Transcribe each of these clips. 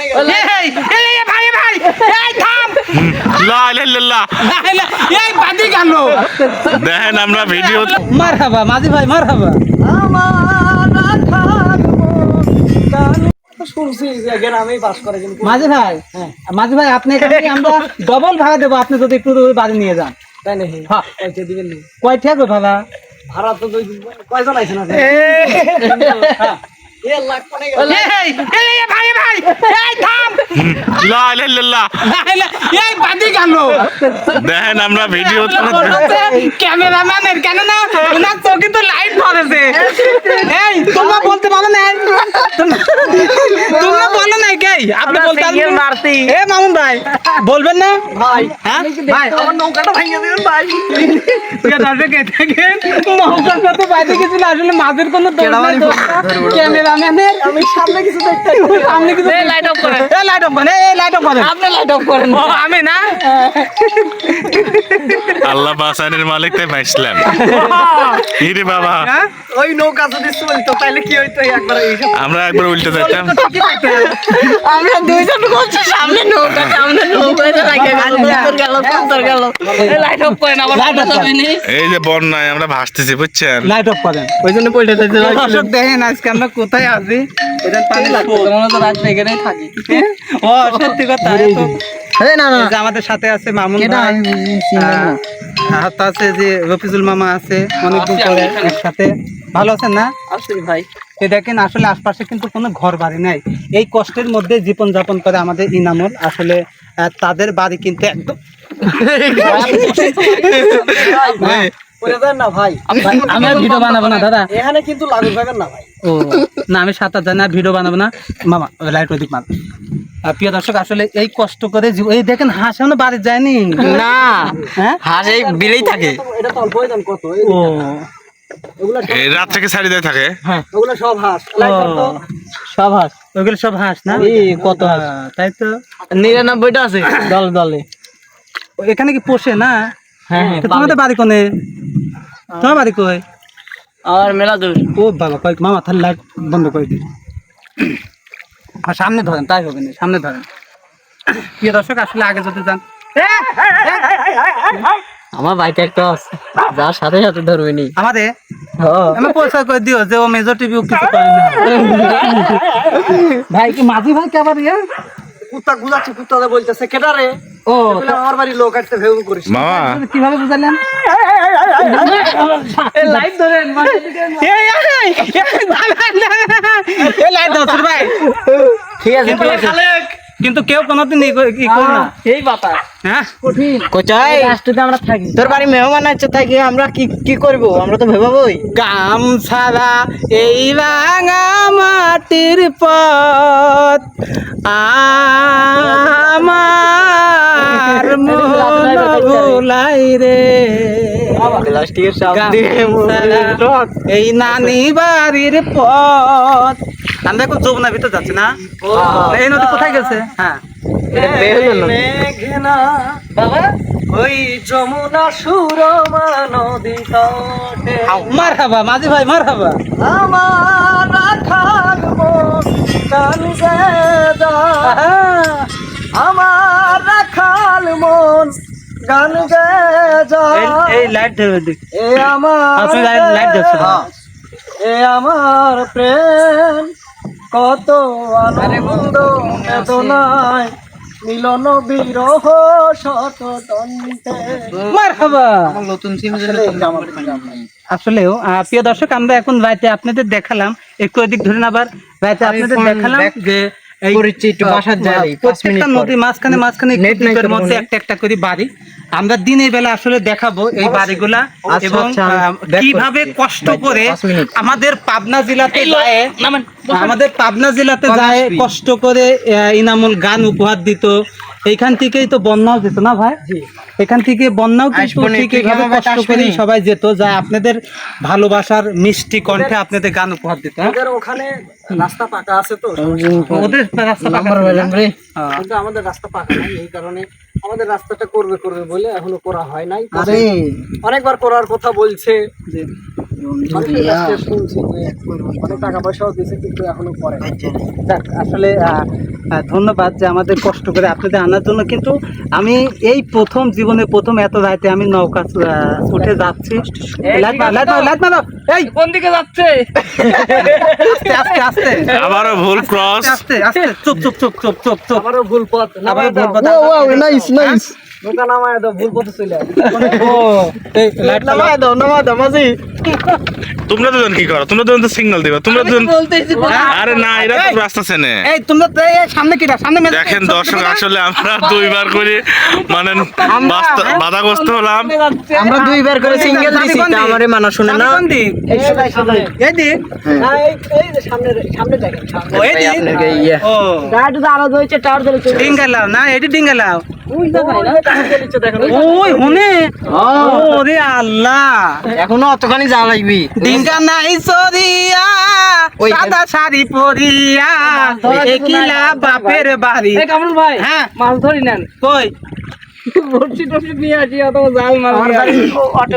এই ভাই ভাই এই থাম। লা ইলাহা ইল্লাল্লাহ। এই বাদি গেল। দেখেন আমরা ভিডিও মারহাবা ভাই মারহাবা। শুনছি যে গ্রামেই বাস করে কিন্তু মাঝি ভাই মাঝি ভাই আপনি আমরা ডবল ভাড়া দেবো আপনি যদি একটু বাড়ি নিয়ে যান। তাই নাকি? হ্যাঁ। পয়সা দিবেন নি। কয় ঠেকো ভাড়া ভাড়া তো কয়জন আইছেন দেখেন আমরা ভিডিও ক্যামেরাম্যানের কেন না ওনার চোখে তো লাইট ধরেছে। এই তোমরা বলতে পারো না তোমরা- বলো না কে আপনি বলতে পারবেন এ মামুন ভাই বলবেন না? ভাই হ্যাঁ? ভাই। আমার নৌকাটা ভাঙিয়ে দিবেন ভাই। তুই আসবে কে থেকে নৌকার সাথে বাইরে গেছিল আসলে মাঝের কোনো দোষ আমি সামনে কিছু দেখতে সামনে কিছু লাইট অফ করেন। এই লাইট অফ করেন এই লাইট অফ করেন। আপনি লাইট অফ করেন। ও আমি না? আল্লাহ বাসানের মালিক তাই বাবা? ওই নৌকা যদি চলতো তাহলে কি হইতো একবার আমরা একবার উল্টে যাইতাম আমরা দুইজন করছি সামনে নৌকা সামনে নৌকা। লাগে গেল গেল তোর গেল। লাইট অফ করেন আবার। এই যে বন্যায় আমরা ভাসতেছি বুঝছেন? লাইট অফ করেন। ওই জন্য দিতে দর্শক দেখেন আজকে আমরা কোথায় আছি? এখানে পানি লাগবে। মনে তো রাত এখানেই থাকি। ও সত্যি কথা এই তো না এই আমাদের সাথে আছে মামুন ভাই। না। হাত আছে যে রফিজুল মামা আছে অনেকদিন পরে একসাথে। ভালো আছেন না? আসি ভাই। এ দেখেন আসলে আশপাশে কিন্তু কোনো ঘর বাড়ি নাই। এই কষ্টের মধ্যে জীবন যাপন করে আমাদের ইনামুল। আসলে তাদের বাড়ি কিন্তু একদম না ভাই। আমি ভিডিও বানাবো না দাদা। এখানে কিন্তু লাগু পাবেন না ভাই। ও না আমি সাঁতার জানি না ভিডিও বানাবো না। মামা লাইট ওদিক মার। প্রিয় দর্শক আসলে এই কষ্ট করে এই দেখেন হাঁস এখনও বাড়ি যায়নি। না হ্যাঁ? হাঁস এই বিলেই থাকে। এটা তো অল্প কত? ও। রাত থেকে সারি দিয়ে থাকে। ওগুলা সব হাঁস। সব হাঁস। ওগুলো সব হাঁস না? কত হাঁস? তাই তো। নিরানব্বইটা আছে। দল দলে। এখানে কি পোষে না? হ্যাঁ তো তোমাদের বাড়ি কোনে? তোমার বাড়ি কই? আর মেলা দূর। ও বাবা কয়েক মামা তাহলে লাইট বন্ধ করে দিন। আর সামনে ধরেন তাই হবে না সামনে ধরেন। প্রিয় দর্শক আসলে আগে যদি যান। আমার বাইকে একটা আছে যার সাথে সাথে ধরবে নি। আমাদের? আমি পয়সা করে দিও যে ও মেজর টিভি কিছু করে না। ভাই কি মাঝি ভাই কেবার ইয়ে? কুত্তা গুলাচ্ছে কুত্তা বলতেছে কেটা রে? ও। আমার বাড়ি লোক আসতে ভেউ করিস মামা। কীভাবে বুঝালেন লাইট ধরেন ভাই ঠিক আছে কিন্তু কেউ কোনোদিন ই করে- না। এই বাতা হ্যাঁ? কোচাই। রাষ্ট্রতে আমরা থাকি। তোর বাড়ি মেহমান আছে তাই কি আমরা কি কি করব? আমরা তো ভেবাবই। ছাড়া এই রাঙা মাটির পথ। আমার মন ভুলাই রে। এই নানি বাড়ির পথ। আমরা এখন যমুনার ভিতর যাচ্ছি না? এই নদী কোথায় গেছে? হ্যাঁ। মেঘনা বাবা। ওই যমুনা সুরমা নদী তটে মার মাঝি ভাই মার হাবা আমার রাখাল মন আমার রাখাল মন গান এই লাইট এ আমার আপনি লাইট- লাইট এ আমার প্রেম। কত আনন্দ বেদনায় মিলন বিরহ শত আসলেও প্রিয় দর্শক আমরা এখন রাইতে আপনাদের দেখালাম একটু ওদিক ধরেন আবার রাইতে আপনাদের দেখালাম যে প্রত্যেকটা নদী মাঝখানে মাঝখানে একটা একটা করে বাড়ি। আমরা দিনের বেলা আসলে দেখাবো এই বাড়িগুলা আচ্ছা, এবং আচ্ছা, back কীভাবে কষ্ট করে আমাদের পাবনা জেলাতে যায় আমাদের পাবনা জেলাতে যায় কষ্ট করে ইনামুল গান উপহার দিত এইখান থেকেই তো বন্যাও যেত না ভাই এখান থেকে বন্যাও কিন্তু ঠিক এইভাবে কষ্ট। করে সবাই যেত যা আপনাদের ভালোবাসার মিষ্টি কণ্ঠে আপনাদের গান উপহার দিত হ্যাঁ? ওখানে রাস্তা পাকা আছে তো ওদের রাস্তা পাকা? হ্যাঁ। কিন্তু আমাদের রাস্তা পাকা নাই এই কারণে আমাদের রাস্তাটা করবে করবে বলে এখনও করা হয় নাই। আরে। অনেকবার করার কথা বলছে। যে টাকা পয়সাও দিয়েছে কিন্তু এখনও করে দেখ আসলে আহ, আহ, ধন্যবাদ যে আমাদের কষ্ট করে আপনাদের আনার জন্য। কিন্তু আমি এই প্রথম জীবনে প্রথম এত রাতে আমি নৌকা উঠে যাচ্ছি। লাইট মারো, লাইট মারো, লাইট মারো। এই! কোন দিকে যাচ্ছে? আস্তে আস্তে আস্তে। আবারও ভুল ক্রস আস্তে আস্তে। চুপ চুপ চুপ চুপ চুপ চুপ। আমারও ভুল পথ আবারও ভুল পথ। নাইস নাইস নৌকা নামায় দাও ভুল পথে চলে ও লাইট নামায় দাও নামায় দাও মাঝি। তোমরা দুজন কি করো? তোমরা দুজন তো সিগন্যাল দিবা। তোমরা দুজন আরে না এরা তো রাস্তা চেনে। এই তোমরা তো সামনে কিটা? সামনে দেখেন দর্শক আসলে আমরা দুইবার করে মানে বাধাগ্রস্ত হলাম। আমরা দুইবার করে সিঙ্গেল সামনে দিছি তা আমারে মানা শুনে না? কোন দিক? এই দিক ও এই দিক ও। গাড়ি তো আলাদা হয়েছে টাওয়ার ধরে ডিঙ্গালাও না এটি ডিঙ্গালাও। ওই হুনে ওরে আল্লাহ। এখনও অতখানি যা লাগবি দিনটা নাই সরিয়া সাদা শাড়ি পরিয়া একিলা বাপের বাড়ি। কামরুল ভাই হ্যাঁ। মাছ ধরি নেন। কই?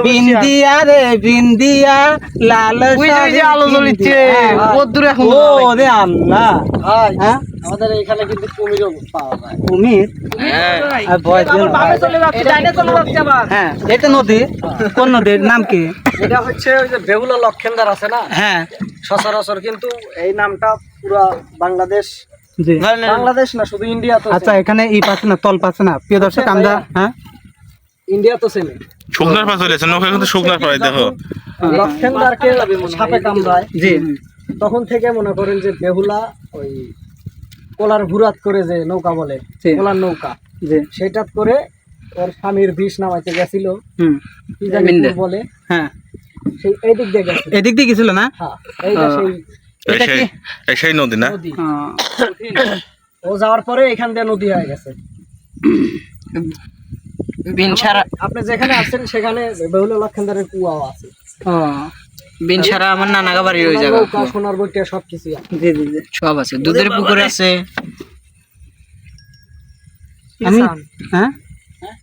বিন্দিয়া রে বিন্দিয়া লাল ওই যে- ওই যে আলো জ্বলিচ্ছে, কদ্দূর এখন ও যাওয়া লাগবে? রে আল্লাহ। হ্যাঁ? আমাদের এখানে কিন্তু কুমিরও পাওয়া যায়। কুমির? হ্যাঁ এটা নদী। কোন নদীর নাম কি? এটা হচ্ছে ওই যে বেহুলা লক্ষেন্দার আছে না? হ্যাঁ। সচরাচর কিন্তু এই নামটা পুরা বাংলাদেশ বাংলাদেশ না শুধু ইন্ডিয়া তো আচ্ছা এখানে ই পাচ্ছে না তল পাচ্ছে না? প্রিয় দর্শক আমরা হ্যাঁ? ইন্ডিয়া তো শুকনার পা চলেছে নৌকা কিন্তু শুকনার পাড়ায় দেখো। লক্ষেন্দারকে সাপে কামড়ায় জি। তখন থেকে মনে করেন যে বেহুলা ওই কোলার ভুরাত করে যে নৌকা বলে। কোলার নৌকা। জি। সেটা করে ওর স্বামীর বিষ নামাইতে গেছিল। হুম। বলে? হ্যাঁ। সেই এই দিক দিয়ে গেছিল। এদিক দিয়ে গেছিল না? হ্যাঁ এইটা সেই সেই নদী না? ও, ও যাওয়ার পরে এখান দিয়ে নদী হয়ে গেছে। আপনি যেখানে আছেন সেখানে বেহুলা লক্ষেন্দারের কুয়াও আছে। ও, বিনসারা আমার নানাগা বাড়ির ওই জায়গা সোনার বইটা সব কিছুই জি জি জি। সব আছে। দুধের পুকুর আছে। আমি হ্যাঁ?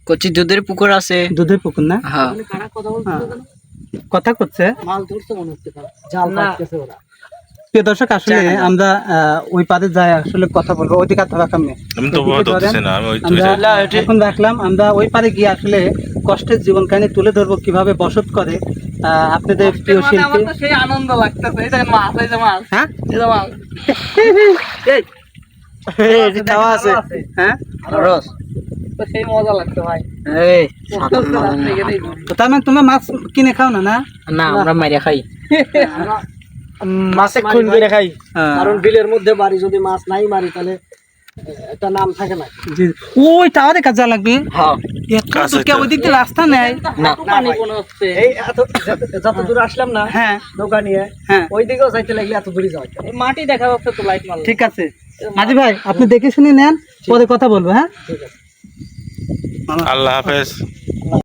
কচি দুধের পুকুর আছে। দুধের পুকুর না? হ্যাঁ। হ্যাঁ। কথা করছে? মাছ ধরছে মনে হচ্ছে জাল পাততেছে ওরা। প্রিয় দর্শক আসলে আমরা ওই পারে যাই আসলে কথা বলব। ওই দিকে আমরা এখন রাখলাম আমরা ওই পারে গিয়ে আসলে কষ্টের জীবন কাহিনী তুলে ধরবো কীভাবে বসত করে আপনাদের প্রিয় শিল্পী। সেই আনন্দ লাগতেছে। এই মাছ এই যে মাছ। হ্যাঁ? এই যে মাছ। এই খাওয়া আছে। হ্যাঁ? রস। তো সেই মজা লাগছে ভাই। এই তো তার মানে তোমরা মাছ কিনে খাও না না? না আমরা মাইরা খাই। মাছে খুন করে খাই। হ্যাঁ। কারণ বিলের মধ্যে বাড়ি যদি মাছ নাই মারি তাহলে একটা নাম থাকে না। জি। ওই টাওয়ারে কাজে লাগবে। হ্যাঁ। রাস্তা নেই? না পানি কোন হচ্ছে। এই এত যত- দূর আসলাম না হ্যাঁ। নৌকা নিয়ে হ্যাঁ। ওই দিকেও যাইতে লাগলে এত দূরে যাওয়া মাটি দেখা যাচ্ছে তো লাইট মাল ঠিক আছে। মাঝি ভাই আপনি দেখে শুনে নেন পরে কথা বলব হ্যাঁ? ঠিক আছে। আল্লাহ হাফেজ।